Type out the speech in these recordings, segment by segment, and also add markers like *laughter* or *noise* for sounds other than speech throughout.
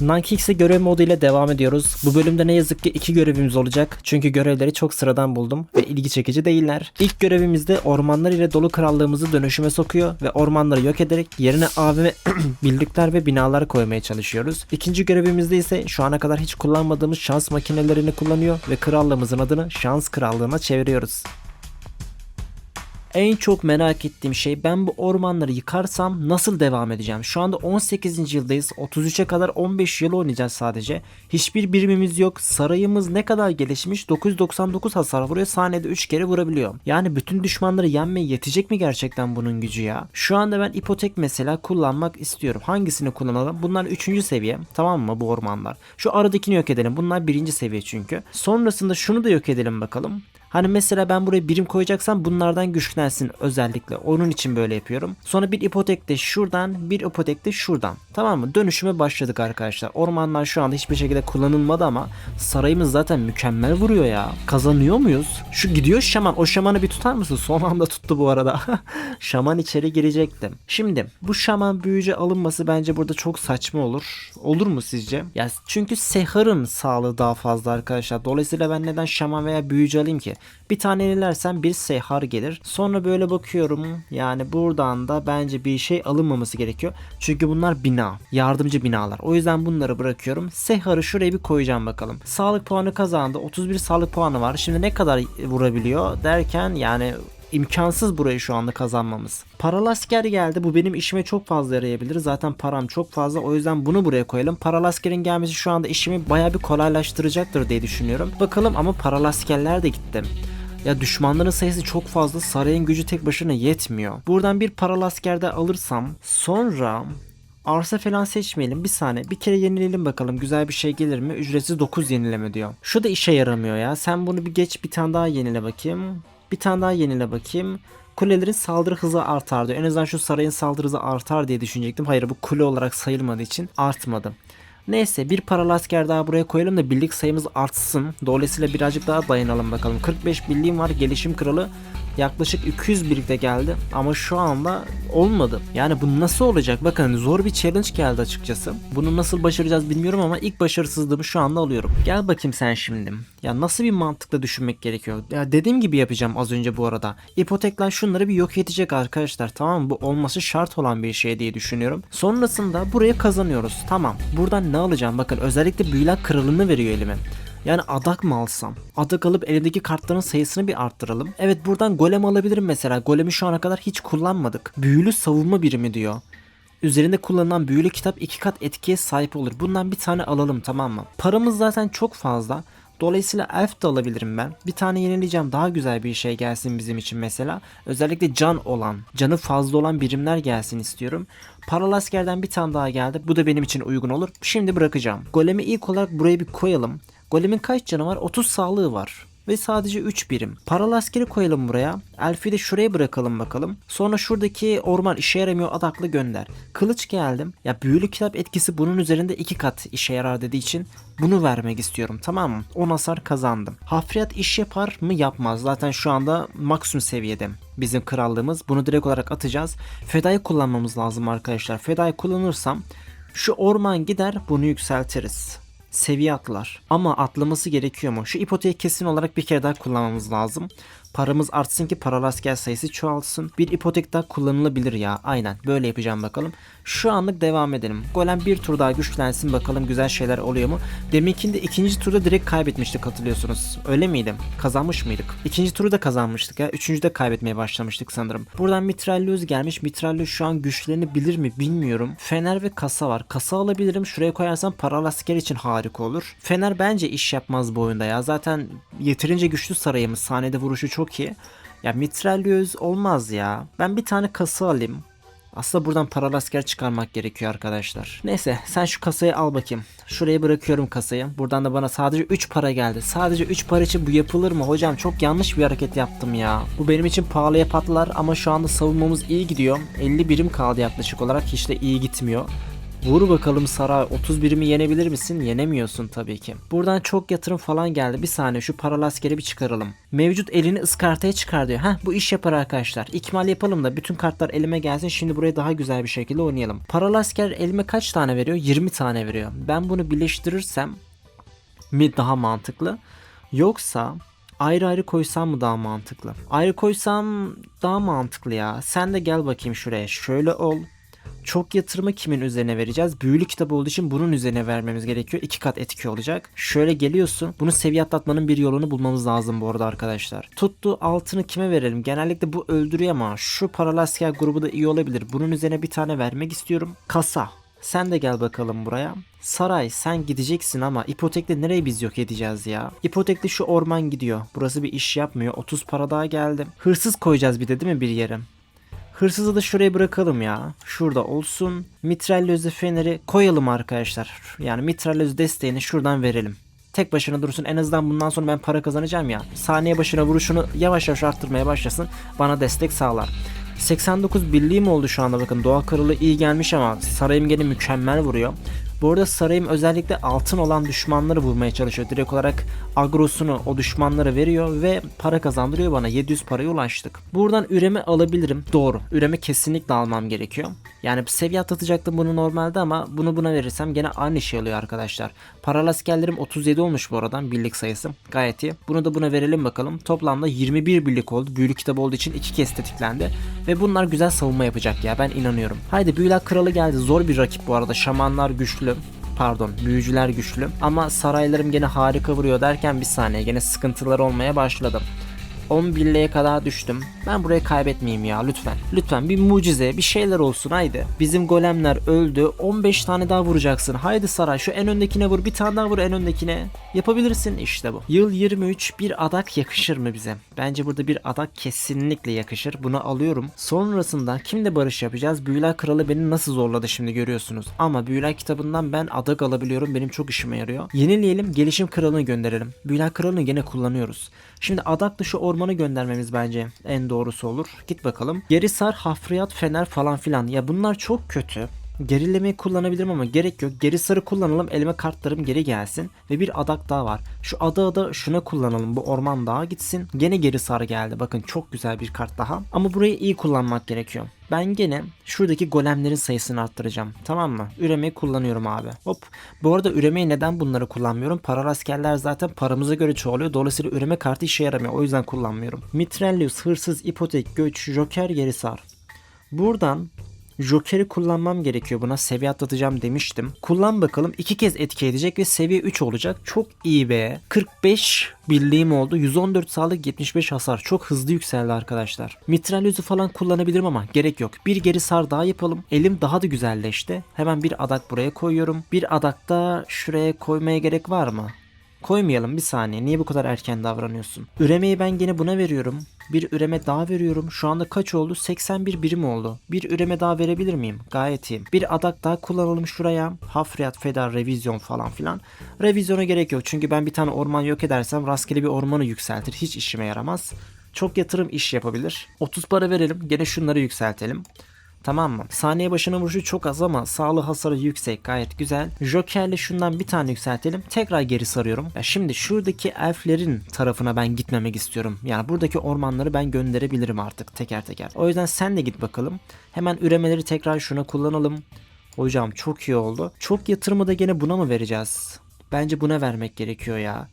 Nankix'e görev modu ile devam ediyoruz. Bu bölümde ne yazık ki iki görevimiz olacak. Çünkü görevleri çok sıradan buldum ve ilgi çekici değiller. İlk görevimizde ormanlar ile dolu krallığımızı dönüşüme sokuyor ve ormanları yok ederek yerine AVM *clears throat* birlikler ve binalar koymaya çalışıyoruz. İkinci görevimizde ise şu ana kadar hiç kullanmadığımız şans makinelerini kullanıyor ve krallığımızın adını şans krallığına çeviriyoruz. En çok merak ettiğim şey ben bu ormanları yıkarsam nasıl devam edeceğim? Şu anda 18. yıldayız. 33'e kadar 15 yıl oynayacağız sadece. Hiçbir birimimiz yok. Sarayımız ne kadar gelişmiş? 999 hasar vuruyor. Saniyede 3 kere vurabiliyor. Yani bütün düşmanları yenmeye yetecek mi gerçekten bunun gücü ya? Şu anda ben ipotek mesela kullanmak istiyorum. Hangisini kullanalım? Bunlar 3. seviye. Tamam mı bu ormanlar? Şu aradakini yok edelim. Bunlar 1. seviye çünkü. Sonrasında şunu da yok edelim bakalım. Hani mesela ben buraya birim koyacaksam bunlardan güçlensin özellikle. Onun için böyle yapıyorum. Sonra bir ipotek de şuradan, bir ipotek de şuradan. Tamam mı? Dönüşüme başladık arkadaşlar. Ormanlar şu anda hiçbir şekilde kullanılmadı ama sarayımız zaten mükemmel vuruyor ya. Kazanıyor muyuz? Şu gidiyor şaman. O şamanı bir tutar mısın? Son anda tuttu bu arada. *laughs* şaman içeri girecektim. Şimdi bu şaman büyücü alınması bence burada çok saçma olur. Olur mu sizce? Ya çünkü Sehar'ın sağlığı daha fazla arkadaşlar. Dolayısıyla ben neden şaman veya büyücü alayım ki? Bir tane yenilersem bir Sehar gelir. Sonra böyle bakıyorum. Yani buradan da bence bir şey alınmaması gerekiyor. Çünkü bunlar bina. Yardımcı binalar. O yüzden bunları bırakıyorum. Sehar'ı şuraya bir koyacağım bakalım. Sağlık puanı kazandı. 31 sağlık puanı var. Şimdi ne kadar vurabiliyor derken yani imkansız burayı şu anda kazanmamız. Paralı asker geldi. Bu benim işime çok fazla yarayabilir. Zaten param çok fazla. O yüzden bunu buraya koyalım. Paralı askerin gelmesi şu anda işimi baya bir kolaylaştıracaktır diye düşünüyorum. Bakalım ama paralı askerler de gitti. Ya düşmanların sayısı çok fazla. Sarayın gücü tek başına yetmiyor. Buradan bir paralı asker de alırsam sonra Arsa falan seçmeyelim. Bir saniye. Bir kere yenileyelim bakalım. Güzel bir şey gelir mi? Ücretsiz 9 yenileme diyor. Şu da işe yaramıyor ya. Sen bunu bir geç bir tane daha yenile bakayım. Bir tane daha yenile bakayım. Kulelerin saldırı hızı artar diyor. En azından şu sarayın saldırı hızı artar diye düşünecektim. Hayır bu kule olarak sayılmadığı için artmadı. Neyse bir paralı asker daha buraya koyalım da birlik sayımız artsın. Dolayısıyla birazcık daha dayanalım bakalım. 45 birliğim var. Gelişim kralı yaklaşık 200 birlikte geldi ama şu anda olmadı. Yani bu nasıl olacak? Bakın zor bir challenge geldi açıkçası. Bunu nasıl başaracağız bilmiyorum ama ilk başarısızlığımı şu anda alıyorum. Gel bakayım sen şimdi. Ya nasıl bir mantıkla düşünmek gerekiyor? Ya dediğim gibi yapacağım az önce bu arada. İpotekler şunları bir yok edecek arkadaşlar tamam mı? Bu olması şart olan bir şey diye düşünüyorum. Sonrasında buraya kazanıyoruz. Tamam. Buradan ne alacağım? Bakın özellikle büyüler kralını veriyor elime. Yani adak mı alsam? Adak alıp elimdeki kartların sayısını bir arttıralım. Evet buradan golem alabilirim mesela. Golemi şu ana kadar hiç kullanmadık. Büyülü savunma birimi diyor. Üzerinde kullanılan büyülü kitap iki kat etkiye sahip olur. Bundan bir tane alalım tamam mı? Paramız zaten çok fazla. Dolayısıyla elf de alabilirim ben. Bir tane yenileyeceğim daha güzel bir şey gelsin bizim için mesela. Özellikle can olan, canı fazla olan birimler gelsin istiyorum. Paralı askerden bir tane daha geldi. Bu da benim için uygun olur. Şimdi bırakacağım. Golemi ilk olarak buraya bir koyalım. Golemin kaç canı var? 30 sağlığı var. Ve sadece 3 birim. Paralı askeri koyalım buraya. Elf'i de şuraya bırakalım bakalım. Sonra şuradaki orman işe yaramıyor adaklı gönder. Kılıç geldim. Ya büyülü kitap etkisi bunun üzerinde 2 kat işe yarar dediği için bunu vermek istiyorum tamam mı? 10 hasar kazandım. Hafriyat iş yapar mı? Yapmaz. Zaten şu anda maksimum seviyede bizim krallığımız. Bunu direkt olarak atacağız. Fedayı kullanmamız lazım arkadaşlar. Fedayı kullanırsam şu orman gider bunu yükseltiriz seviye atlar. Ama atlaması gerekiyor mu? Şu ipoteği kesin olarak bir kere daha kullanmamız lazım. Paramız artsın ki paralı asker sayısı çoğalsın. Bir ipotek daha kullanılabilir ya. Aynen böyle yapacağım bakalım. Şu anlık devam edelim. Golem bir tur daha güçlensin bakalım güzel şeyler oluyor mu? Deminkinde ikinci turda direkt kaybetmiştik hatırlıyorsunuz. Öyle miydi? Kazanmış mıydık? İkinci turu da kazanmıştık ya. Üçüncüde kaybetmeye başlamıştık sanırım. Buradan Mitrallöz gelmiş. Mitrallöz şu an güçlenebilir mi bilmiyorum. Fener ve kasa var. Kasa alabilirim. Şuraya koyarsam paralı asker için harika olur. Fener bence iş yapmaz bu oyunda ya. Zaten yeterince güçlü sarayımız. Sahnede vuruşu çok iyi. Ya mitralyöz olmaz ya. Ben bir tane kasa alayım. Aslında buradan paralı asker çıkarmak gerekiyor arkadaşlar. Neyse sen şu kasayı al bakayım. Şuraya bırakıyorum kasayı. Buradan da bana sadece 3 para geldi. Sadece 3 para için bu yapılır mı? Hocam çok yanlış bir hareket yaptım ya. Bu benim için pahalıya patlar ama şu anda savunmamız iyi gidiyor. 50 birim kaldı yaklaşık olarak. Hiç de iyi gitmiyor. Vur bakalım saray 31'imi yenebilir misin? Yenemiyorsun tabii ki. Buradan çok yatırım falan geldi. Bir saniye şu paralı askeri bir çıkaralım. Mevcut elini ıskartaya çıkar diyor. Heh bu iş yapar arkadaşlar. İkmal yapalım da bütün kartlar elime gelsin. Şimdi burayı daha güzel bir şekilde oynayalım. Paralı asker elime kaç tane veriyor? 20 tane veriyor. Ben bunu birleştirirsem mi daha mantıklı? Yoksa ayrı ayrı koysam mı daha mantıklı? Ayrı koysam daha mantıklı ya. Sen de gel bakayım şuraya. Şöyle ol. Çok yatırımı kimin üzerine vereceğiz? Büyülü kitabı olduğu için bunun üzerine vermemiz gerekiyor. İki kat etki olacak. Şöyle geliyorsun. Bunu seviye atlatmanın bir yolunu bulmamız lazım bu arada arkadaşlar. Tuttu altını kime verelim? Genellikle bu öldürüyor ama şu paralı asker grubu da iyi olabilir. Bunun üzerine bir tane vermek istiyorum. Kasa. Sen de gel bakalım buraya. Saray sen gideceksin ama ipotekle nereye biz yok edeceğiz ya? İpotekle şu orman gidiyor. Burası bir iş yapmıyor. 30 para daha geldi. Hırsız koyacağız bir de değil mi bir yere? Hırsızı da şuraya bırakalım ya. Şurada olsun. Mitrallözü feneri koyalım arkadaşlar. Yani mitrallöz desteğini şuradan verelim. Tek başına dursun. En azından bundan sonra ben para kazanacağım ya. Saniye başına vuruşunu yavaş yavaş arttırmaya başlasın. Bana destek sağlar. 89 birliğim oldu şu anda bakın. Doğa kralı iyi gelmiş ama sarayım gene mükemmel vuruyor. Bu arada sarayım özellikle altın olan düşmanları vurmaya çalışıyor. Direkt olarak agrosunu o düşmanlara veriyor ve para kazandırıyor bana. 700 paraya ulaştık. Buradan üreme alabilirim. Doğru. Üreme kesinlikle almam gerekiyor. Yani seviye atlatacaktım bunu normalde ama bunu buna verirsem gene aynı şey oluyor arkadaşlar. Paralı askerlerim 37 olmuş bu aradan birlik sayısı. Gayet iyi. Bunu da buna verelim bakalım. Toplamda 21 birlik oldu. Büyülü kitabı olduğu için iki kez tetiklendi. Ve bunlar güzel savunma yapacak ya ben inanıyorum. Haydi büyüler kralı geldi. Zor bir rakip bu arada. Şamanlar güçlü pardon büyücüler güçlü ama saraylarım gene harika vuruyor derken bir saniye gene sıkıntılar olmaya başladı. 10 birliğe kadar düştüm. Ben burayı kaybetmeyeyim ya lütfen. Lütfen bir mucize bir şeyler olsun haydi. Bizim golemler öldü. 15 tane daha vuracaksın. Haydi saray şu en öndekine vur. Bir tane daha vur en öndekine. Yapabilirsin işte bu. Yıl 23 bir adak yakışır mı bize? Bence burada bir adak kesinlikle yakışır. Bunu alıyorum. Sonrasında kimle barış yapacağız? Büyüler Kralı beni nasıl zorladı şimdi görüyorsunuz. Ama Büyüler kitabından ben adak alabiliyorum. Benim çok işime yarıyor. Yenileyelim. Gelişim Kralı'nı gönderelim. Büyüler Kralı'nı gene kullanıyoruz. Şimdi adaklı şu ormanı göndermemiz bence en doğrusu olur. Git bakalım. Gerisar, Hafriyat, Fener falan filan. Ya bunlar çok kötü. Gerilemeyi kullanabilirim ama gerek yok. Geri sarı kullanalım elime kartlarım geri gelsin. Ve bir adak daha var. Şu adağı da şuna kullanalım. Bu orman daha gitsin. Gene geri sarı geldi. Bakın çok güzel bir kart daha. Ama burayı iyi kullanmak gerekiyor. Ben gene şuradaki golemlerin sayısını arttıracağım. Tamam mı? Üremeyi kullanıyorum abi. Hop. Bu arada üremeyi neden bunları kullanmıyorum? Paralı askerler zaten paramıza göre çoğalıyor. Dolayısıyla üreme kartı işe yaramıyor. O yüzden kullanmıyorum. Mitrellius, hırsız, ipotek, göç, joker, geri sar. Buradan Joker'i kullanmam gerekiyor buna seviye atlatacağım demiştim. Kullan bakalım iki kez etki edecek ve seviye 3 olacak. Çok iyi be. 45 birliğim oldu. 114 sağlık 75 hasar. Çok hızlı yükseldi arkadaşlar. Mitralyözü falan kullanabilirim ama gerek yok. Bir geri sar daha yapalım. Elim daha da güzelleşti. Hemen bir adak buraya koyuyorum. Bir adak da şuraya koymaya gerek var mı? Koymayalım bir saniye. Niye bu kadar erken davranıyorsun? Üremeyi ben gene buna veriyorum. Bir üreme daha veriyorum. Şu anda kaç oldu? 81 birim oldu. Bir üreme daha verebilir miyim? Gayet iyi. Bir adak daha kullanalım şuraya. Hafriyat, fedar, revizyon falan filan. Revizyona gerek yok. Çünkü ben bir tane orman yok edersem rastgele bir ormanı yükseltir. Hiç işime yaramaz. Çok yatırım iş yapabilir. 30 para verelim. Gene şunları yükseltelim. Tamam mı? Saniye başına vuruşu çok az ama sağlığı hasarı yüksek gayet güzel. Joker'le şundan bir tane yükseltelim. Tekrar geri sarıyorum. Ya şimdi şuradaki elflerin tarafına ben gitmemek istiyorum. Yani buradaki ormanları ben gönderebilirim artık teker teker. O yüzden sen de git bakalım. Hemen üremeleri tekrar şuna kullanalım. Hocam çok iyi oldu. Çok yatırımı da gene buna mı vereceğiz? Bence buna vermek gerekiyor ya.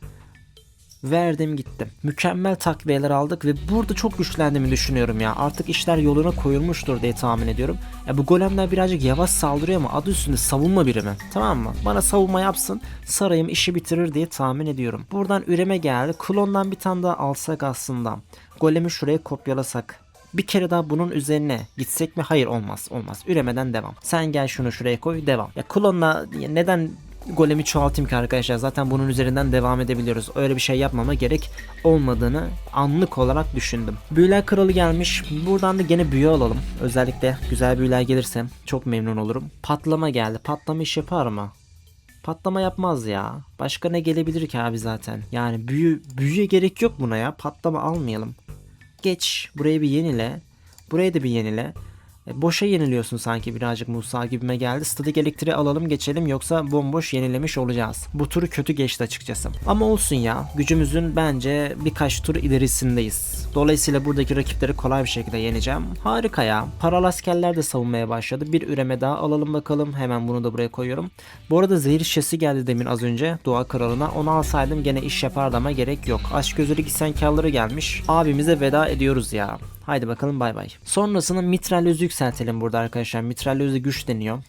Verdim gittim. Mükemmel takviyeler aldık ve burada çok güçlendiğimi düşünüyorum ya. Artık işler yoluna koyulmuştur diye tahmin ediyorum. Ya bu golemler birazcık yavaş saldırıyor ama adı üstünde savunma birimi. Tamam mı? Bana savunma yapsın. Sarayım işi bitirir diye tahmin ediyorum. Buradan üreme geldi. Klondan bir tane daha alsak aslında. Golemi şuraya kopyalasak. Bir kere daha bunun üzerine gitsek mi? Hayır olmaz olmaz. Üremeden devam. Sen gel şunu şuraya koy devam. Ya klonla neden golemi çoğaltayım ki arkadaşlar. Zaten bunun üzerinden devam edebiliyoruz. Öyle bir şey yapmama gerek olmadığını anlık olarak düşündüm. Büyüler kralı gelmiş. Buradan da gene büyü alalım. Özellikle güzel büyüler gelirse çok memnun olurum. Patlama geldi. Patlama iş yapar mı? Patlama yapmaz ya. Başka ne gelebilir ki abi zaten? Yani büyü büyüye gerek yok buna ya. Patlama almayalım. Geç. Burayı bir yenile. Burayı da bir yenile. E, boşa yeniliyorsun sanki birazcık Musa gibime geldi. Statik elektriği alalım geçelim yoksa bomboş yenilemiş olacağız. Bu turu kötü geçti açıkçası. Ama olsun ya gücümüzün bence birkaç tur ilerisindeyiz. Dolayısıyla buradaki rakipleri kolay bir şekilde yeneceğim. Harika ya. Paralı askerler de savunmaya başladı. Bir üreme daha alalım bakalım. Hemen bunu da buraya koyuyorum. Bu arada zehir şişesi geldi demin az önce Doğa Kralı'na. Onu alsaydım gene iş yapardı ama gerek yok. Aşk gözlülük isyankarları gelmiş. Abimize veda ediyoruz ya. Haydi bakalım bay bay. Sonrasında mitralyozu yükseltelim burada arkadaşlar. Mitralyozu güç deniyor.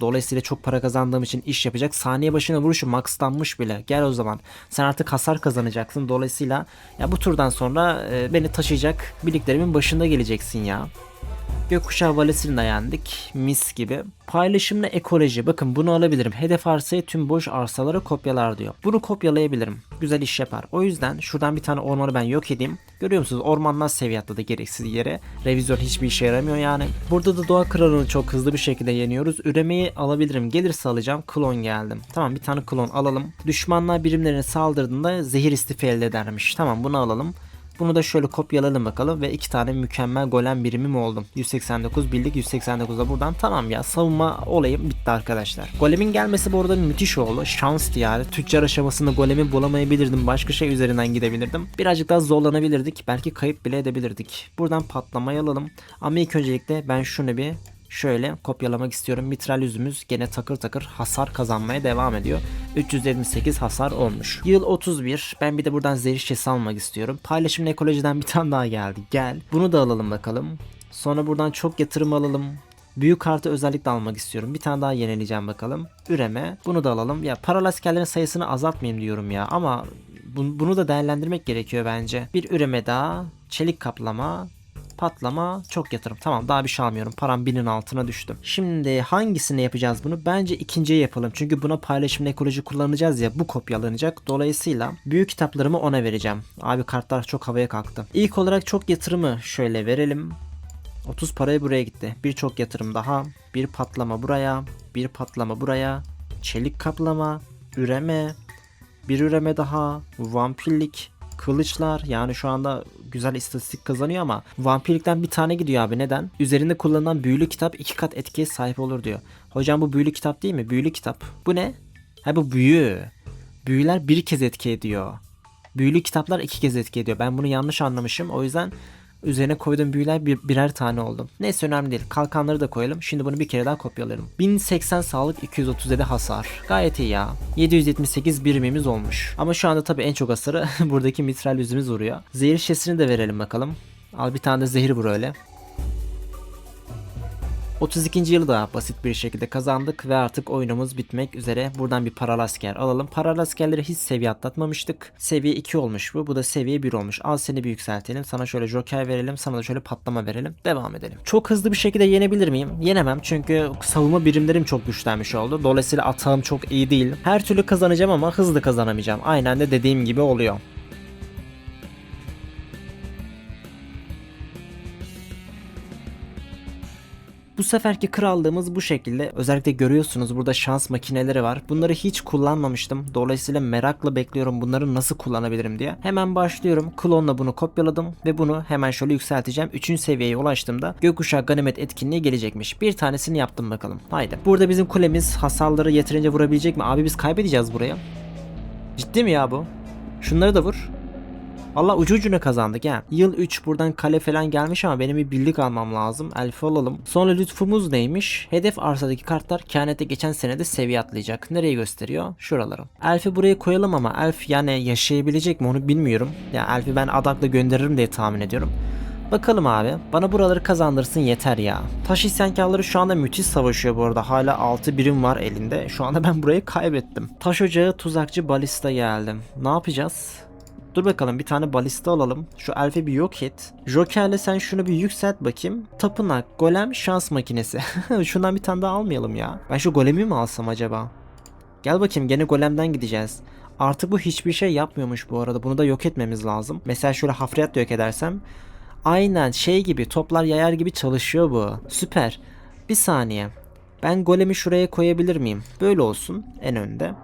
Dolayısıyla çok para kazandığım için iş yapacak. Saniye başına vuruşu maxlanmış bile. Gel o zaman. Sen artık hasar kazanacaksın. Dolayısıyla ya bu turdan sonra e, beni taşıyacak birliklerimin başında geleceksin ya. Gökkuşağı valesini de yendik. Mis gibi. Paylaşımla ekoloji. Bakın bunu alabilirim. Hedef arsayı tüm boş arsalara kopyalar diyor. Bunu kopyalayabilirim. Güzel iş yapar. O yüzden şuradan bir tane ormanı ben yok edeyim. Görüyor musunuz? Ormanlar seviye atladı gereksiz yere. Revizyon hiçbir işe yaramıyor yani. Burada da doğa kralını çok hızlı bir şekilde yeniyoruz. Üremeyi alabilirim. Gelirse alacağım. Klon geldim. Tamam bir tane klon alalım. Düşmanlar birimlerine saldırdığında zehir istifi elde edermiş. Tamam bunu alalım. Bunu da şöyle kopyalayalım bakalım ve iki tane mükemmel golem birimim oldu. 189 birlik 189 da buradan tamam ya savunma olayım bitti arkadaşlar. Golemin gelmesi bu arada müthiş oldu. Şanstı yani. Tüccar aşamasında golemi bulamayabilirdim. Başka şey üzerinden gidebilirdim. Birazcık daha zorlanabilirdik. Belki kayıp bile edebilirdik. Buradan patlamayı alalım. Ama ilk öncelikle ben şunu bir Şöyle kopyalamak istiyorum. Mitral yüzümüz gene takır takır hasar kazanmaya devam ediyor. 328 hasar olmuş. Yıl 31. Ben bir de buradan zehir almak istiyorum. Paylaşım ekolojiden bir tane daha geldi. Gel. Bunu da alalım bakalım. Sonra buradan çok yatırım alalım. Büyük kartı özellikle almak istiyorum. Bir tane daha yenileyeceğim bakalım. Üreme. Bunu da alalım. Ya paralı askerlerin sayısını azaltmayayım diyorum ya. Ama bu- bunu da değerlendirmek gerekiyor bence. Bir üreme daha. Çelik kaplama. Patlama çok yatırım. Tamam daha bir şey almıyorum. Param binin altına düştü. Şimdi hangisini yapacağız bunu? Bence ikinciyi yapalım. Çünkü buna paylaşım ekoloji kullanacağız ya. Bu kopyalanacak. Dolayısıyla büyük kitaplarımı ona vereceğim. Abi kartlar çok havaya kalktı. İlk olarak çok yatırımı şöyle verelim. 30 parayı buraya gitti. Birçok yatırım daha. Bir patlama buraya. Bir patlama buraya. Çelik kaplama. Üreme. Bir üreme daha. Vampirlik. Kılıçlar. Yani şu anda güzel istatistik kazanıyor ama vampirlikten bir tane gidiyor abi. Neden? Üzerinde kullanılan büyülü kitap iki kat etkiye sahip olur diyor. Hocam bu büyülü kitap değil mi? Büyülü kitap. Bu ne? Ha bu büyü. Büyüler bir kez etki ediyor. Büyülü kitaplar iki kez etki ediyor. Ben bunu yanlış anlamışım. O yüzden üzerine koyduğum büyüler bir, birer tane oldu. Neyse önemli değil. Kalkanları da koyalım. Şimdi bunu bir kere daha kopyalayalım. 1080 sağlık 237 hasar. Gayet iyi ya. 778 birimimiz olmuş. Ama şu anda tabii en çok hasarı *laughs* buradaki mitral yüzümüz vuruyor. Zehir şişesini de verelim bakalım. Al bir tane de zehir vur öyle. 32. yılı da basit bir şekilde kazandık ve artık oyunumuz bitmek üzere. Buradan bir paralı asker alalım. Paralı askerleri hiç seviye atlatmamıştık. Seviye 2 olmuş bu. Bu da seviye 1 olmuş. Al seni bir yükseltelim. Sana şöyle joker verelim. Sana da şöyle patlama verelim. Devam edelim. Çok hızlı bir şekilde yenebilir miyim? Yenemem çünkü savunma birimlerim çok güçlenmiş oldu. Dolayısıyla atağım çok iyi değil. Her türlü kazanacağım ama hızlı kazanamayacağım. Aynen de dediğim gibi oluyor. Seferki krallığımız bu şekilde. Özellikle görüyorsunuz burada şans makineleri var. Bunları hiç kullanmamıştım. Dolayısıyla merakla bekliyorum bunları nasıl kullanabilirim diye. Hemen başlıyorum. Klonla bunu kopyaladım ve bunu hemen şöyle yükselteceğim. 3. seviyeye ulaştığımda gökkuşağı ganimet etkinliği gelecekmiş. Bir tanesini yaptım bakalım. Haydi. Burada bizim kulemiz hasarları yeterince vurabilecek mi? Abi biz kaybedeceğiz buraya. Ciddi mi ya bu? Şunları da vur. Allah ucu ucuna kazandık ya. Yıl 3 buradan kale falan gelmiş ama benim bir birlik almam lazım. Elfi alalım. Sonra lütfumuz neymiş? Hedef arsadaki kartlar kehanete geçen senede seviye atlayacak. Nereye gösteriyor? Şuraları. Elfi buraya koyalım ama elf yani yaşayabilecek mi onu bilmiyorum. Ya elfi ben adakla gönderirim diye tahmin ediyorum. Bakalım abi. Bana buraları kazandırsın yeter ya. Taş isyankarları şu anda müthiş savaşıyor bu arada. Hala 6 birim var elinde. Şu anda ben burayı kaybettim. Taş ocağı, tuzakçı, balista geldim. Ne yapacağız? Dur bakalım bir tane balista alalım. Şu elfi bir yok et. Joker'le sen şunu bir yükselt bakayım. Tapınak, golem, şans makinesi. *laughs* Şundan bir tane daha almayalım ya. Ben şu golemi mi alsam acaba? Gel bakayım gene golemden gideceğiz. Artık bu hiçbir şey yapmıyormuş bu arada. Bunu da yok etmemiz lazım. Mesela şöyle hafriyat yok edersem. Aynen şey gibi toplar yayar gibi çalışıyor bu. Süper. Bir saniye. Ben golemi şuraya koyabilir miyim? Böyle olsun en önde.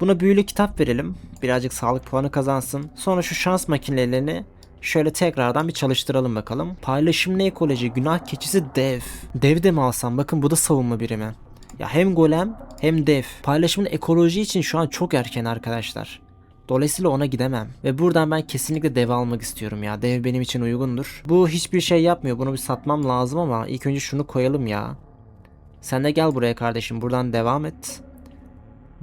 Buna büyülü kitap verelim. Birazcık sağlık puanı kazansın. Sonra şu şans makinelerini Şöyle tekrardan bir çalıştıralım bakalım. Paylaşımlı ekoloji, günah keçisi dev. Dev de mi alsam? Bakın bu da savunma birimi. Ya hem golem hem dev. Paylaşımın ekoloji için şu an çok erken arkadaşlar. Dolayısıyla ona gidemem. Ve buradan ben kesinlikle dev almak istiyorum ya. Dev benim için uygundur. Bu hiçbir şey yapmıyor. Bunu bir satmam lazım ama ilk önce şunu koyalım ya. Sen de gel buraya kardeşim. Buradan devam et.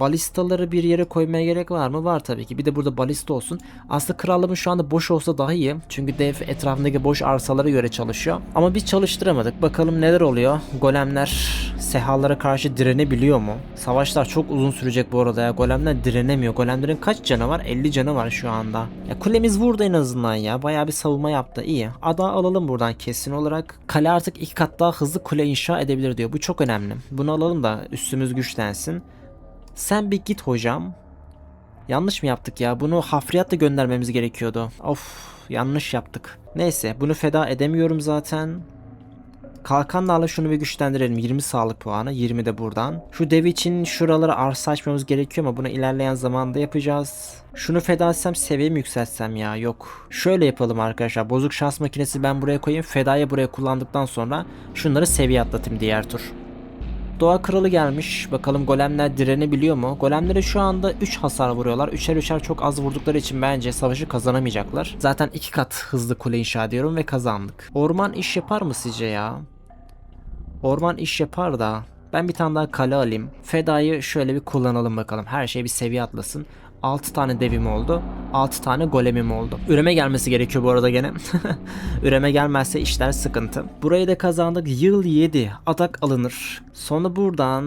Balistaları bir yere koymaya gerek var mı? Var tabii ki. Bir de burada balista olsun. Aslında krallığımın şu anda boş olsa daha iyi. Çünkü dev etrafındaki boş arsalara göre çalışıyor. Ama biz çalıştıramadık. Bakalım neler oluyor. Golemler sehalara karşı direnebiliyor mu? Savaşlar çok uzun sürecek bu arada ya. Golemler direnemiyor. Golemlerin kaç canı var? 50 canı var şu anda. Ya kulemiz vurdu en azından ya. Bayağı bir savunma yaptı. İyi. Ada alalım buradan kesin olarak. Kale artık iki kat daha hızlı kule inşa edebilir diyor. Bu çok önemli. Bunu alalım da üstümüz güçlensin. Sen bir git hocam. Yanlış mı yaptık ya? Bunu hafriyatla göndermemiz gerekiyordu. Of yanlış yaptık. Neyse bunu feda edemiyorum zaten. Kalkanlarla şunu bir güçlendirelim. 20 sağlık puanı. 20 de buradan. Şu dev için şuralara arsa açmamız gerekiyor ama bunu ilerleyen zamanda yapacağız. Şunu feda etsem seviye mi yükseltsem ya? Yok. Şöyle yapalım arkadaşlar. Bozuk şans makinesi ben buraya koyayım. Fedaya buraya kullandıktan sonra şunları seviye atlatayım diğer tur. Doğa kralı gelmiş. Bakalım golemler direnebiliyor mu? Golemlere şu anda 3 hasar vuruyorlar. Üçer üçer çok az vurdukları için bence savaşı kazanamayacaklar. Zaten 2 kat hızlı kule inşa ediyorum ve kazandık. Orman iş yapar mı sizce ya? Orman iş yapar da ben bir tane daha kale alayım. Feda'yı şöyle bir kullanalım bakalım. Her şey bir seviye atlasın. 6 tane devim oldu. 6 tane golemim oldu. Üreme gelmesi gerekiyor bu arada gene. *laughs* Üreme gelmezse işler sıkıntı. Burayı da kazandık. Yıl 7. Atak alınır. Sonra buradan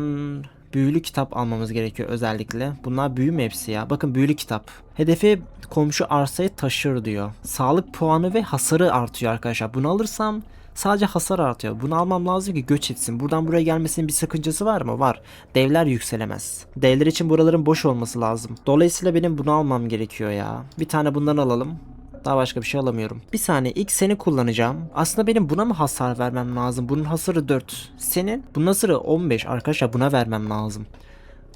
büyülü kitap almamız gerekiyor özellikle. Bunlar büyü mü hepsi ya? Bakın büyülü kitap. Hedefe komşu arsayı taşır diyor. Sağlık puanı ve hasarı artıyor arkadaşlar. Bunu alırsam Sadece hasar artıyor. Bunu almam lazım ki göç etsin. Buradan buraya gelmesinin bir sakıncası var mı? Var. Devler yükselemez. Devler için buraların boş olması lazım. Dolayısıyla benim bunu almam gerekiyor ya. Bir tane bundan alalım. Daha başka bir şey alamıyorum. Bir saniye ilk seni kullanacağım. Aslında benim buna mı hasar vermem lazım? Bunun hasarı 4. Senin? Bunun hasarı 15. Arkadaşlar buna vermem lazım.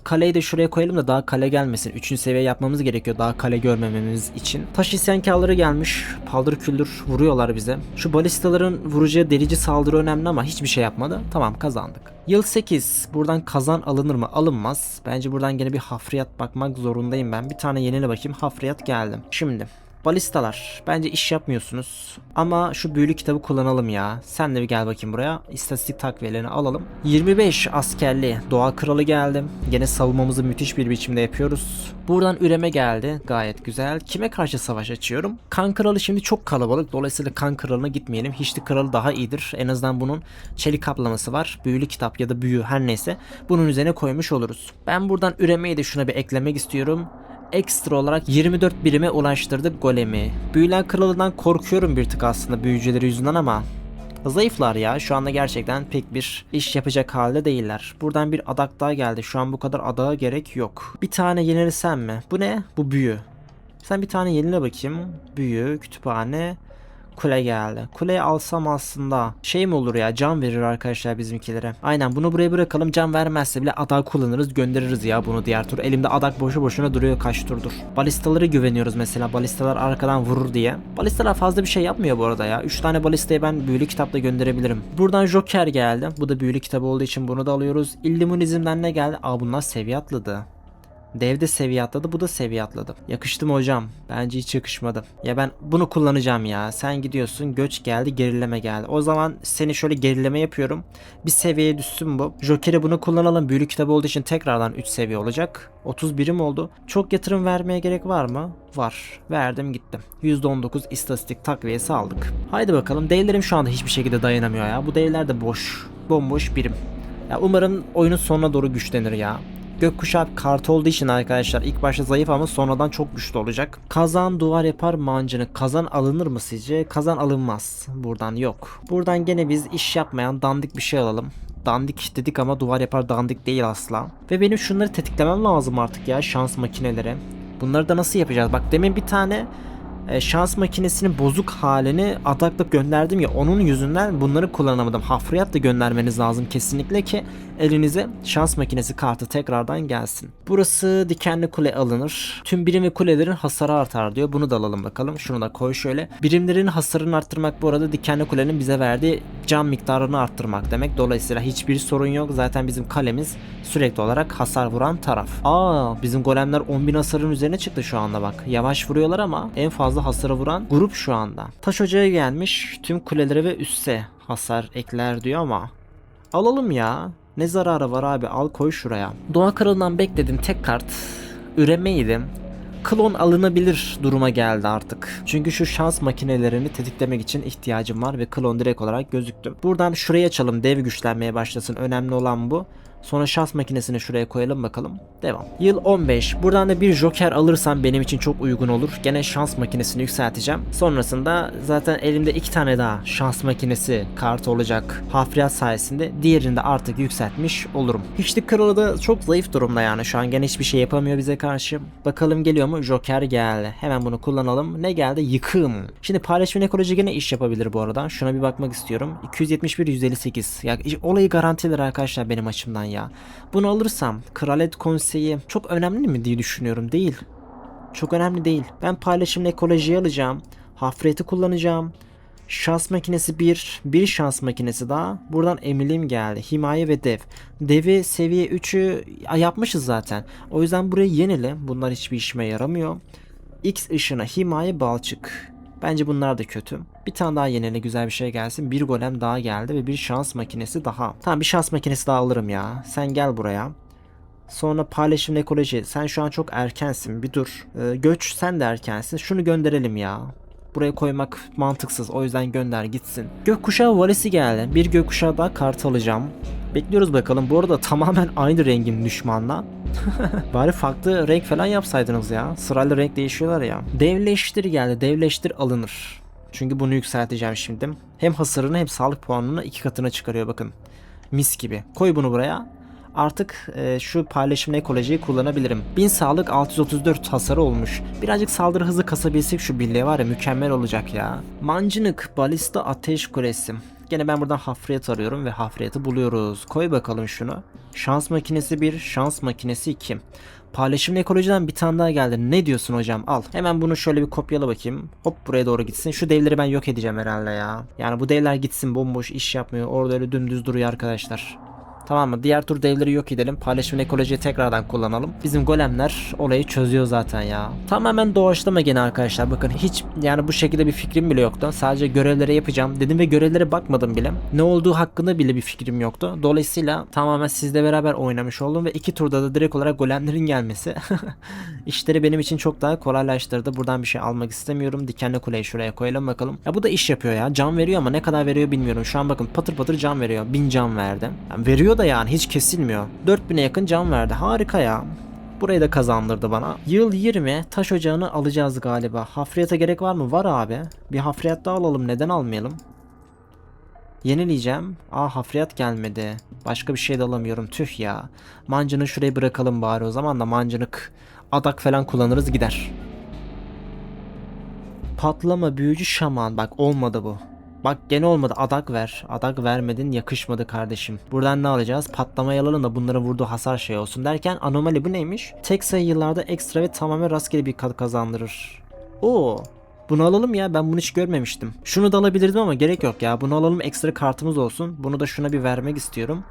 Kaleyi de şuraya koyalım da daha kale gelmesin. Üçüncü seviye yapmamız gerekiyor daha kale görmememiz için. Taş isyankarları gelmiş. Paldır küldür vuruyorlar bize. Şu balistaların vuracağı delici saldırı önemli ama hiçbir şey yapmadı. Tamam kazandık. Yıl 8. Buradan kazan alınır mı? Alınmaz. Bence buradan gene bir hafriyat bakmak zorundayım ben. Bir tane yenile bakayım. Hafriyat geldim. Şimdi Balistalar. Bence iş yapmıyorsunuz. Ama şu büyülü kitabı kullanalım ya. Sen de bir gel bakayım buraya. İstatistik takviyelerini alalım. 25 askerli. Doğa kralı geldim. Gene savunmamızı müthiş bir biçimde yapıyoruz. Buradan üreme geldi. Gayet güzel. Kime karşı savaş açıyorum? Kan kralı şimdi çok kalabalık. Dolayısıyla kan kralına gitmeyelim. Hiçli kralı daha iyidir. En azından bunun çelik kaplaması var. Büyülü kitap ya da büyü her neyse. Bunun üzerine koymuş oluruz. Ben buradan üremeyi de şuna bir eklemek istiyorum ekstra olarak 24 birime ulaştırdık golemi. Büyüler kralından korkuyorum bir tık aslında büyücüleri yüzünden ama Zayıflar ya şu anda gerçekten pek bir iş yapacak halde değiller. Buradan bir adak daha geldi. Şu an bu kadar adağa gerek yok. Bir tane yenilsem mi? Bu ne? Bu büyü. Sen bir tane yenile bakayım. Büyü, kütüphane, kule geldi. Kuleyi alsam aslında şey mi olur ya can verir arkadaşlar bizimkilere. Aynen bunu buraya bırakalım can vermezse bile adak kullanırız göndeririz ya bunu diğer tur. Elimde adak boşu boşuna duruyor kaç turdur. Balistaları güveniyoruz mesela balistalar arkadan vurur diye. Balistalar fazla bir şey yapmıyor bu arada ya. 3 tane balistayı ben büyülü kitapla gönderebilirim. Buradan Joker geldi. Bu da büyülü kitabı olduğu için bunu da alıyoruz. İlluminizmden ne geldi? Aa bunlar seviye atladı. Dev de seviye atladı bu da seviye. Yakıştı mı hocam? Bence hiç yakışmadı. Ya ben bunu kullanacağım ya. Sen gidiyorsun göç geldi gerileme geldi. O zaman seni şöyle gerileme yapıyorum. Bir seviyeye düşsün bu. Joker'i bunu kullanalım. Büyülü kitabı olduğu için tekrardan 3 seviye olacak. 30 birim oldu. Çok yatırım vermeye gerek var mı? Var. Verdim gittim. %19 istatistik takviyesi aldık. Haydi bakalım. Devlerim şu anda hiçbir şekilde dayanamıyor ya. Bu devler de boş. Bomboş birim. Ya umarım oyunun sonuna doğru güçlenir ya. Gökkuşağı kart olduğu için arkadaşlar ilk başta zayıf ama sonradan çok güçlü olacak. Kazan duvar yapar mancını. Kazan alınır mı sizce? Kazan alınmaz. Buradan yok. Buradan gene biz iş yapmayan dandik bir şey alalım. Dandik dedik ama duvar yapar dandik değil asla. Ve benim şunları tetiklemem lazım artık ya şans makineleri. Bunları da nasıl yapacağız? Bak demin bir tane e, şans makinesinin bozuk halini adakla gönderdim ya onun yüzünden bunları kullanamadım. Hafriyat da göndermeniz lazım kesinlikle ki elinize şans makinesi kartı tekrardan gelsin. Burası dikenli kule alınır. Tüm birim ve kulelerin hasarı artar diyor. Bunu da alalım bakalım. Şunu da koy şöyle. Birimlerin hasarını arttırmak bu arada dikenli kulenin bize verdiği can miktarını arttırmak demek. Dolayısıyla hiçbir sorun yok. Zaten bizim kalemiz sürekli olarak hasar vuran taraf. Aa bizim golemler 10.000 hasarın üzerine çıktı şu anda bak. Yavaş vuruyorlar ama en fazla hasarı vuran grup şu anda. Taş ocağı gelmiş. Tüm kulelere ve üsse hasar ekler diyor ama Alalım ya. Ne zararı var abi al koy şuraya. Doğa kralından beklediğim tek kart üremeydi. Klon alınabilir duruma geldi artık. Çünkü şu şans makinelerini tetiklemek için ihtiyacım var ve klon direkt olarak gözüktü. Buradan şuraya açalım dev güçlenmeye başlasın. Önemli olan bu. Sonra şans makinesini şuraya koyalım bakalım. Devam. Yıl 15. Buradan da bir joker alırsam benim için çok uygun olur. Gene şans makinesini yükselteceğim. Sonrasında zaten elimde iki tane daha şans makinesi kartı olacak. Hafriyat sayesinde diğerini de artık yükseltmiş olurum. Hiçlik kralı da çok zayıf durumda yani. Şu an gene hiçbir şey yapamıyor bize karşı. Bakalım geliyor mu? Joker geldi. Hemen bunu kullanalım. Ne geldi? Yıkım. Şimdi paylaşım ekoloji gene iş yapabilir bu arada. Şuna bir bakmak istiyorum. 271 158. Ya olayı garantiler arkadaşlar benim açımdan ya. Bunu alırsam Kralet Konseyi çok önemli mi diye düşünüyorum. Değil. Çok önemli değil. Ben paylaşım ekolojiyi alacağım. Hafriyeti kullanacağım. Şans makinesi 1, bir şans makinesi daha. Buradan emilim geldi. Himaye ve dev. Devi seviye 3'ü yapmışız zaten. O yüzden burayı yenile. Bunlar hiçbir işime yaramıyor. X ışına himaye balçık. Bence bunlar da kötü. Bir tane daha yenile güzel bir şey gelsin. Bir golem daha geldi ve bir şans makinesi daha. Tamam bir şans makinesi daha alırım ya. Sen gel buraya. Sonra paylaşım ekoloji. Sen şu an çok erkensin. Bir dur. Ee, göç sen de erkensin. Şunu gönderelim ya. Buraya koymak mantıksız. O yüzden gönder gitsin. Gökkuşağı valisi geldi. Bir gökkuşağı daha kart alacağım. Bekliyoruz bakalım. Bu arada tamamen aynı rengin düşmanla. *laughs* Bari farklı renk falan yapsaydınız ya. Sırayla renk değişiyorlar ya. Devleştir geldi. Devleştir alınır. Çünkü bunu yükselteceğim şimdi. Hem hasarını hem sağlık puanını iki katına çıkarıyor bakın. Mis gibi. Koy bunu buraya. Artık e, şu paylaşım ekolojiyi kullanabilirim. 1000 sağlık 634 hasarı olmuş. Birazcık saldırı hızı kasabilsek şu birliğe var ya mükemmel olacak ya. Mancınık balista ateş kulesi. Gene ben buradan hafriyat arıyorum ve hafriyatı buluyoruz. Koy bakalım şunu. Şans makinesi 1, şans makinesi 2. Paylaşım ekolojiden bir tane daha geldi. Ne diyorsun hocam? Al. Hemen bunu şöyle bir kopyala bakayım. Hop buraya doğru gitsin. Şu devleri ben yok edeceğim herhalde ya. Yani bu devler gitsin bomboş iş yapmıyor. Orada öyle dümdüz duruyor arkadaşlar. Tamam mı? Diğer tur devleri yok edelim. Paylaşım ekolojiyi tekrardan kullanalım. Bizim golemler olayı çözüyor zaten ya. Tamamen doğaçlama gene arkadaşlar. Bakın hiç yani bu şekilde bir fikrim bile yoktu. Sadece görevlere yapacağım dedim ve görevlere bakmadım bile. Ne olduğu hakkında bile bir fikrim yoktu. Dolayısıyla tamamen sizle beraber oynamış oldum ve iki turda da direkt olarak golemlerin gelmesi *laughs* işleri benim için çok daha kolaylaştırdı. Buradan bir şey almak istemiyorum. Dikenli kuleyi şuraya koyalım bakalım. Ya bu da iş yapıyor ya. Can veriyor ama ne kadar veriyor bilmiyorum. Şu an bakın patır patır can veriyor. 1000 can verdi. Yani veriyor da yani hiç kesilmiyor. 4000'e yakın can verdi. Harika ya. Burayı da kazandırdı bana. Yıl 20 taş ocağını alacağız galiba. Hafriyata gerek var mı? Var abi. Bir hafriyat daha alalım. Neden almayalım? Yenileyeceğim. Aa hafriyat gelmedi. Başka bir şey de alamıyorum. Tüh ya. Mancını şuraya bırakalım bari o zaman da mancınık adak falan kullanırız gider. Patlama büyücü şaman. Bak olmadı bu. Bak gene olmadı. Adak ver. Adak vermedin yakışmadı kardeşim. Buradan ne alacağız? Patlamayı alalım da bunların vurduğu hasar şey olsun derken anomali bu neymiş? Tek sayı yıllarda ekstra ve tamamen rastgele bir kat kazandırır. Oo. Bunu alalım ya ben bunu hiç görmemiştim. Şunu da alabilirdim ama gerek yok ya. Bunu alalım ekstra kartımız olsun. Bunu da şuna bir vermek istiyorum.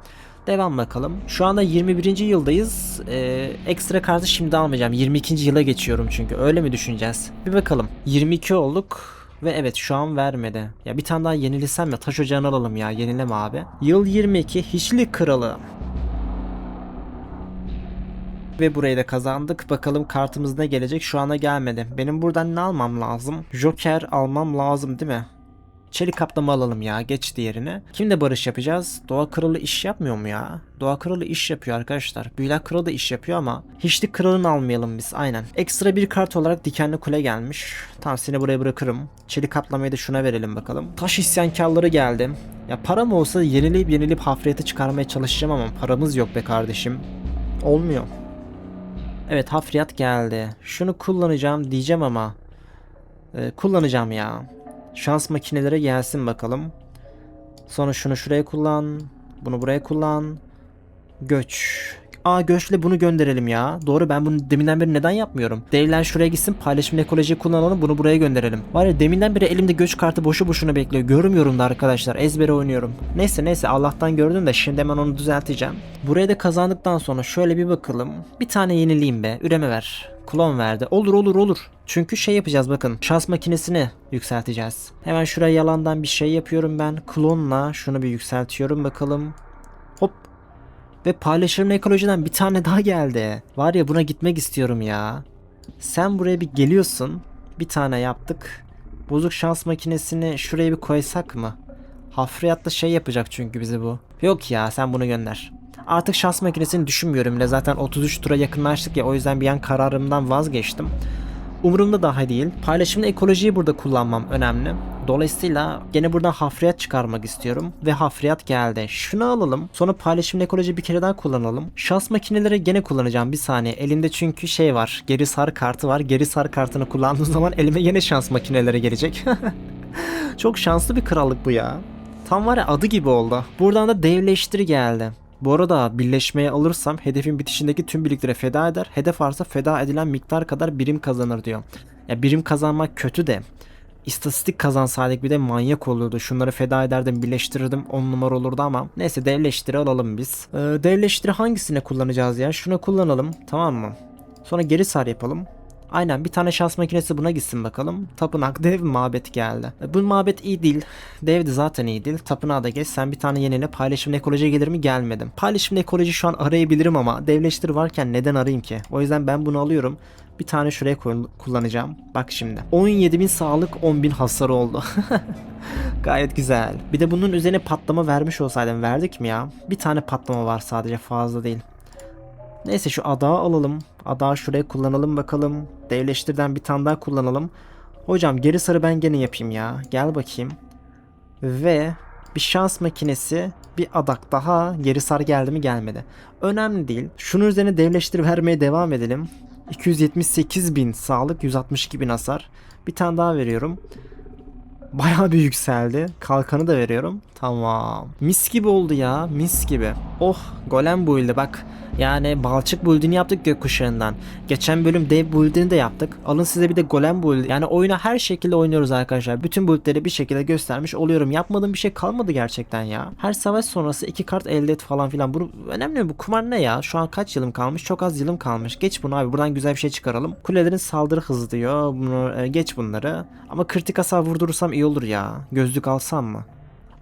Devam bakalım. Şu anda 21. yıldayız. Ee, ekstra kartı şimdi almayacağım. 22. yıla geçiyorum çünkü. Öyle mi düşüneceğiz? Bir bakalım. 22 olduk. Ve evet şu an vermedi. Ya bir tane daha yenilisem ya taş ocağını alalım ya yenileme abi. Yıl 22 Hiçlik Kralı. Ve burayı da kazandık. Bakalım kartımız ne gelecek şu ana gelmedi. Benim buradan ne almam lazım? Joker almam lazım değil mi? Çelik kaplama alalım ya geç diğerine. Kimle barış yapacağız? Doğa kralı iş yapmıyor mu ya? Doğa kralı iş yapıyor arkadaşlar. Büyüler kralı da iş yapıyor ama hiçlik kralını almayalım biz aynen. Ekstra bir kart olarak dikenli kule gelmiş. Tamam seni buraya bırakırım. Çelik kaplamayı da şuna verelim bakalım. Taş isyankarları geldi. Ya param olsa yenileyip yenileyip hafriyatı çıkarmaya çalışacağım ama paramız yok be kardeşim. Olmuyor. Evet hafriyat geldi. Şunu kullanacağım diyeceğim ama Ee, kullanacağım ya. Şans makineleri gelsin bakalım. Sonra şunu şuraya kullan. Bunu buraya kullan. Göç. Aa göçle bunu gönderelim ya. Doğru ben bunu deminden beri neden yapmıyorum? Devler şuraya gitsin paylaşım ekolojiyi kullanalım bunu buraya gönderelim. Var ya deminden beri elimde göç kartı boşu boşuna bekliyor. Görmüyorum da arkadaşlar ezbere oynuyorum. Neyse neyse Allah'tan gördüm de şimdi hemen onu düzelteceğim. Buraya da kazandıktan sonra şöyle bir bakalım. Bir tane yenileyim be. Üreme ver. Klon verdi. Olur olur olur. Çünkü şey yapacağız bakın. Şans makinesini yükselteceğiz. Hemen şuraya yalandan bir şey yapıyorum ben. Klonla şunu bir yükseltiyorum bakalım. Ve paylaşım ekolojiden bir tane daha geldi. Var ya buna gitmek istiyorum ya. Sen buraya bir geliyorsun. Bir tane yaptık. Bozuk şans makinesini şuraya bir koysak mı? Hafriyatta şey yapacak çünkü bize bu. Yok ya sen bunu gönder. Artık şans makinesini düşünmüyorum bile. Zaten 33 tura yakınlaştık ya o yüzden bir an kararımdan vazgeçtim. Umurumda daha değil. Paylaşımda ekolojiyi burada kullanmam önemli. Dolayısıyla gene buradan hafriyat çıkarmak istiyorum. Ve hafriyat geldi. Şunu alalım. Sonra paylaşımda ekoloji bir kere daha kullanalım. Şans makineleri gene kullanacağım bir saniye. Elimde çünkü şey var. Geri sar kartı var. Geri sar kartını kullandığım *laughs* zaman elime yine şans makineleri gelecek. *laughs* Çok şanslı bir krallık bu ya. Tam var ya adı gibi oldu. Buradan da devleştir geldi. Bu arada birleşmeye alırsam hedefin bitişindeki tüm birliklere feda eder. Hedef varsa feda edilen miktar kadar birim kazanır diyor. Ya birim kazanmak kötü de İstatistik kazansaydık bir de manyak olurdu. Şunları feda ederdim, birleştirirdim. 10 numara olurdu ama. Neyse devleştiri alalım biz. Ee, devleştiri hangisine kullanacağız ya? Şunu kullanalım. Tamam mı? Sonra geri sar yapalım. Aynen bir tane şans makinesi buna gitsin bakalım. Tapınak *laughs* dev mabet geldi. E, Bu mabet iyi değil. Dev de zaten iyi değil. Tapınağa da geç. Sen bir tane yenile paylaşım ekoloji gelir mi gelmedim. Paylaşım ekoloji şu an arayabilirim ama devleştir varken neden arayayım ki? O yüzden ben bunu alıyorum. Bir tane şuraya kullanacağım. Bak şimdi. 17.000 sağlık 10.000 hasar oldu. *laughs* Gayet güzel. Bir de bunun üzerine patlama vermiş olsaydım verdik mi ya? Bir tane patlama var sadece fazla değil. Neyse şu adağı alalım. Adağı şuraya kullanalım bakalım. Devleştirden bir tane daha kullanalım. Hocam geri sarı ben gene yapayım ya. Gel bakayım. Ve bir şans makinesi bir adak daha geri sar geldi mi gelmedi. Önemli değil. Şunun üzerine devleştir vermeye devam edelim. 278 bin sağlık 162 bin hasar. Bir tane daha veriyorum. Bayağı bir yükseldi. Kalkanı da veriyorum. Tamam. Mis gibi oldu ya. Mis gibi. Oh golem build'i bak. Yani balçık build'ini yaptık gökkuşağından. Geçen bölüm dev build'ini de yaptık. Alın size bir de golem build. Yani oyuna her şekilde oynuyoruz arkadaşlar. Bütün build'leri bir şekilde göstermiş oluyorum. Yapmadığım bir şey kalmadı gerçekten ya. Her savaş sonrası iki kart elde et falan filan. Bu önemli mi? Bu kumar ne ya? Şu an kaç yılım kalmış? Çok az yılım kalmış. Geç bunu abi. Buradan güzel bir şey çıkaralım. Kulelerin saldırı hızı diyor. Bunu e, geç bunları. Ama kritik hasar vurdurursam iyi olur ya. Gözlük alsam mı?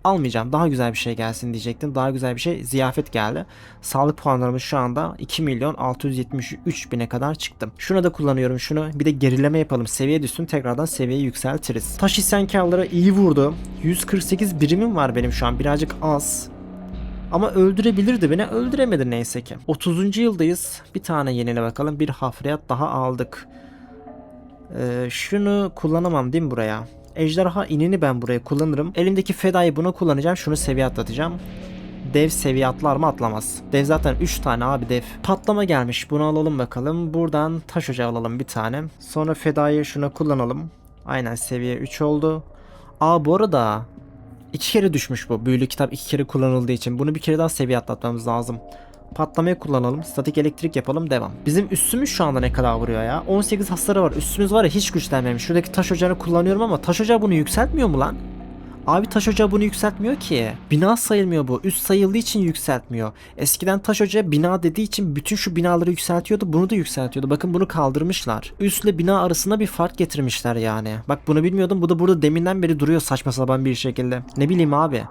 Almayacağım. Daha güzel bir şey gelsin diyecektim. Daha güzel bir şey ziyafet geldi. Sağlık puanlarımız şu anda 2 milyon 673 bine kadar çıktım. Şunu da kullanıyorum şunu. Bir de gerileme yapalım. Seviye düşsün tekrardan seviyeyi yükseltiriz. Taş isyankarlara iyi vurdu. 148 birimim var benim şu an. Birazcık az. Ama öldürebilirdi beni. Öldüremedi neyse ki. 30. yıldayız. Bir tane yenile bakalım. Bir hafriyat daha aldık. Ee, şunu kullanamam değil mi buraya? Ejderha inini ben buraya kullanırım. Elimdeki fedayı buna kullanacağım. Şunu seviye atlatacağım. Dev seviye atlar mı atlamaz. Dev zaten 3 tane abi dev. Patlama gelmiş. Bunu alalım bakalım. Buradan taş ocağı alalım bir tane. Sonra fedayı şuna kullanalım. Aynen seviye 3 oldu. Aa bu arada iki kere düşmüş bu. Büyülü kitap iki kere kullanıldığı için. Bunu bir kere daha seviye atlatmamız lazım. Patlamayı kullanalım. Statik elektrik yapalım. Devam. Bizim üstümüz şu anda ne kadar vuruyor ya? 18 hasarı var. Üstümüz var ya hiç güçlenmemiş. Şuradaki taş ocağını kullanıyorum ama taş ocağı bunu yükseltmiyor mu lan? Abi taş ocağı bunu yükseltmiyor ki. Bina sayılmıyor bu. Üst sayıldığı için yükseltmiyor. Eskiden taş ocağı bina dediği için bütün şu binaları yükseltiyordu. Bunu da yükseltiyordu. Bakın bunu kaldırmışlar. Üstle bina arasında bir fark getirmişler yani. Bak bunu bilmiyordum. Bu da burada deminden beri duruyor saçma sapan bir şekilde. Ne bileyim abi.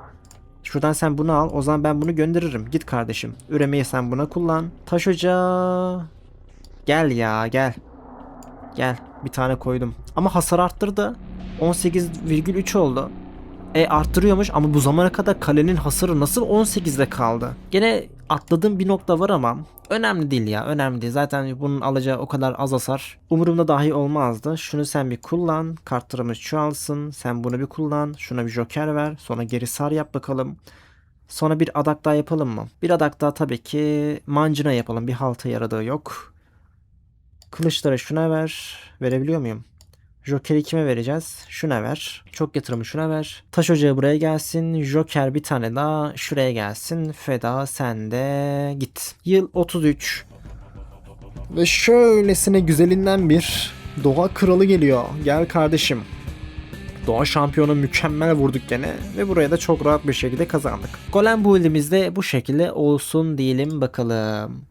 Şuradan sen bunu al. O zaman ben bunu gönderirim. Git kardeşim. Üremeyi sen buna kullan. Taş ocağı. Gel ya gel. Gel. Bir tane koydum. Ama hasar arttırdı. 18,3 oldu. E arttırıyormuş ama bu zamana kadar kalenin hasarı nasıl 18'de kaldı? Gene atladığım bir nokta var ama önemli değil ya önemli değil. Zaten bunun alacağı o kadar az hasar. Umurumda dahi olmazdı. Şunu sen bir kullan. Kartlarımız çoğalsın. Sen bunu bir kullan. Şuna bir joker ver. Sonra geri sar yap bakalım. Sonra bir adak daha yapalım mı? Bir adak daha tabii ki mancına yapalım. Bir halta yaradığı yok. Kılıçları şuna ver. Verebiliyor muyum? Joker'i kime vereceğiz? Şuna ver. Çok yatırımı şuna ver. Taş ocağı buraya gelsin. Joker bir tane daha şuraya gelsin. Feda sen de git. Yıl 33. Ve şöylesine güzelinden bir Doğa Kralı geliyor. Gel kardeşim. Doğa şampiyonu mükemmel vurduk gene ve buraya da çok rahat bir şekilde kazandık. Golem build'imiz de bu şekilde olsun diyelim bakalım.